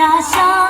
家乡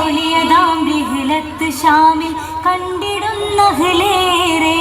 മൊഴിയതാം വിഹുലത്ത് ഷാമിൽ കണ്ടിടുന്ന ഹലേറെ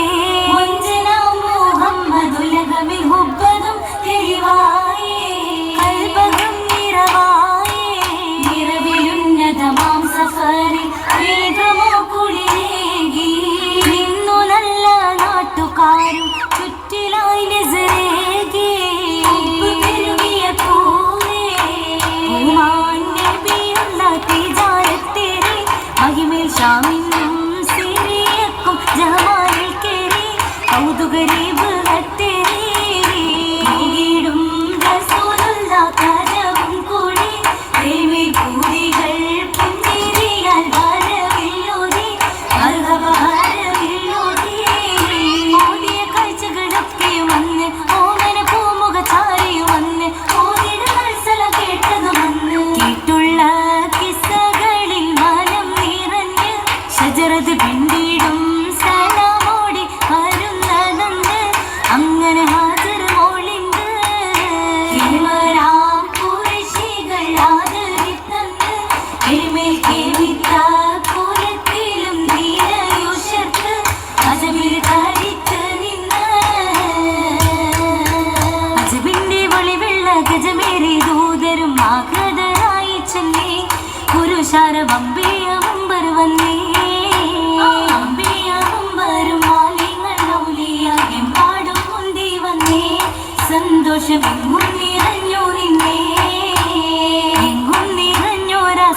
സന്തോഷമെങ്ങും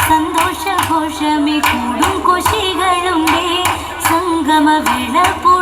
സന്തോഷഘോഷമേ. കൂടും കൊശികളുണ്ടേ സംഗമ വിളപ്പോ